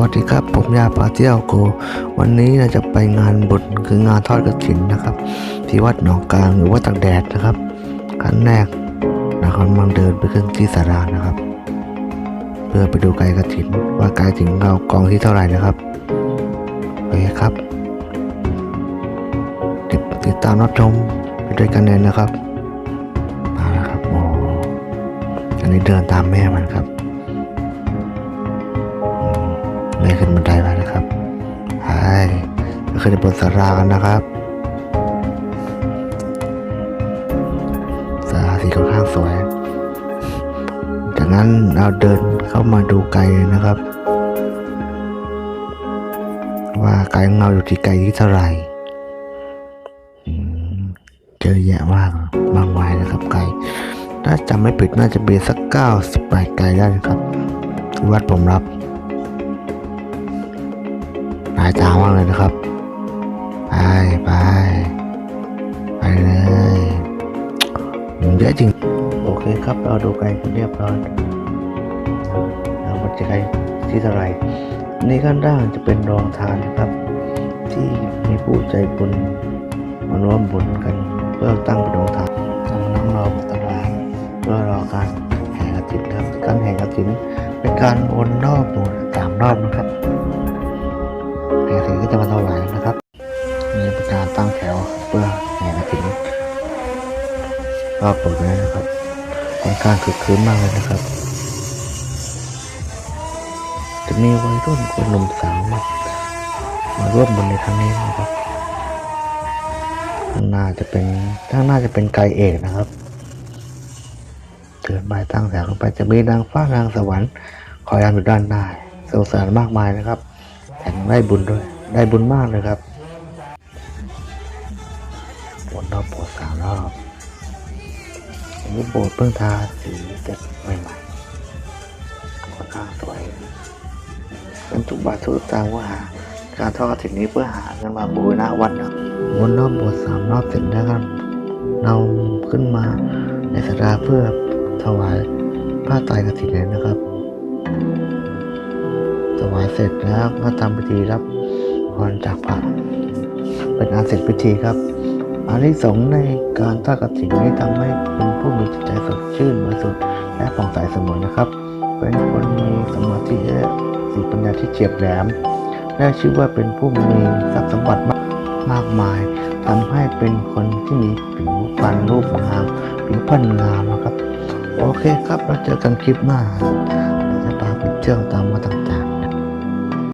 วัสดีครับ ผมยาพาเที่ยวโก วันนี้เราจะไปงานบุญคืองานทอดกระถินนะครับ ที่วัดหนองกลางหรือว่าตักแดดนะครับครั้งแรกเรากำลังเดินไปขึ้นที่สารานะครับ เพื่อไปดูไกลกระถินว่าไกลถึงเรากองที่เท่าไหร่นะครับโอเคครับติดติดตามรับชมไปด้วยกันเลยนะครับมาแล้วครับโอ้อันนี้เดินตามแม่มันครับ แม่ขึ้นบันไดมานะครับใช่ขึ้นบนสารากันนะครับสาราสีค่อนข้างสวย จากนั้นเราเดินเข้ามาดูไกลนะครับ ว่าไกลของเราอยู่ที่ไกลที่เท่าไหร่เจอแยะมากมากมายนะครับไกลถ้าจำไม่ผิดน่าจะเป็นสักเก้าสิบแปดไกลได้นะครับ วัดผมรับ หลายตามากเลยนะครับ ไปไปไปเลยมันเยอะจริง โอเคครับ เราดูไกลกันเรียบร้อยเรามันจะไกลที่เท่าไหร่นี่ข้างล่างจะเป็นรองทานนะครับ ที่มีผู้ใจบุญมาร่วมบุญกัน เพื่อตั้งเป็นโรงทานทำนั่งรอบนตลาดเพื่อรอการแห่กระถินครับการแห่กระถินเป็นการวนรอบโบสถ์สามรอบนะครับ แห่กฐินก็จะมาถวายนะครับ มีป็นการตั้งแถวเพื่อแห่กฐินรอบโบสถ์นี้นะครับค่อนข้างคึกคืนมากเลยนะครับ จะมีวัยรุ่นคนหนุ่มสาวมามาร่วมบุญในครั้งนี้นะครับข้างหน้าจะเป็นข้างหน้าจะเป็นไกเอกนะครับเดินไปตั้งแถวลงไปจะมีนางฟ้านางสวรรค์คอยอยู่ด้านหน้าสงสารมากมายนะครับ แถมได้บุญด้วย ได้บุญมากเลยครับวนรอบโบสถ์สามรอบอันนี้โบสถ์เพิ่งทาสีเสร็จใหม่ๆค่อนข้างสวยเป็นทุกบาททุกสตางค์ว่าหาการทอดกฐินนี้เพื่อหาเงินมาบูรณะวัดนะวนรอบโบสถ์สามรอบเสร็จแล้วครับเราขึ้นมาในสราเพื่อถวายผ้าไตรกฐินเลยนะครับายเสร็จแล้วก็ทำพิธีรับพรจากพระเป็นอันเสร็จพิธีครับอานิสงส์ในการทอดกฐินนี้ทำให้เป็นผู้มีจิตใจสดชื่นบริสุทธิ์และผ่องใสเสมอนะครับ เป็นคนมีสมาธิและสติปัญญาที่เฉียบแหลม และชื่อว่าเป็นผู้มีทรัพย์สมบัติมากมากมายทำให้เป็นคนที่มีผิวพรรณรูปงามผิวพรรณงามนะครับ โอเคครับเราเจอกันคลิปหน้าจะพาไปเที่ยวตามวัดต่าง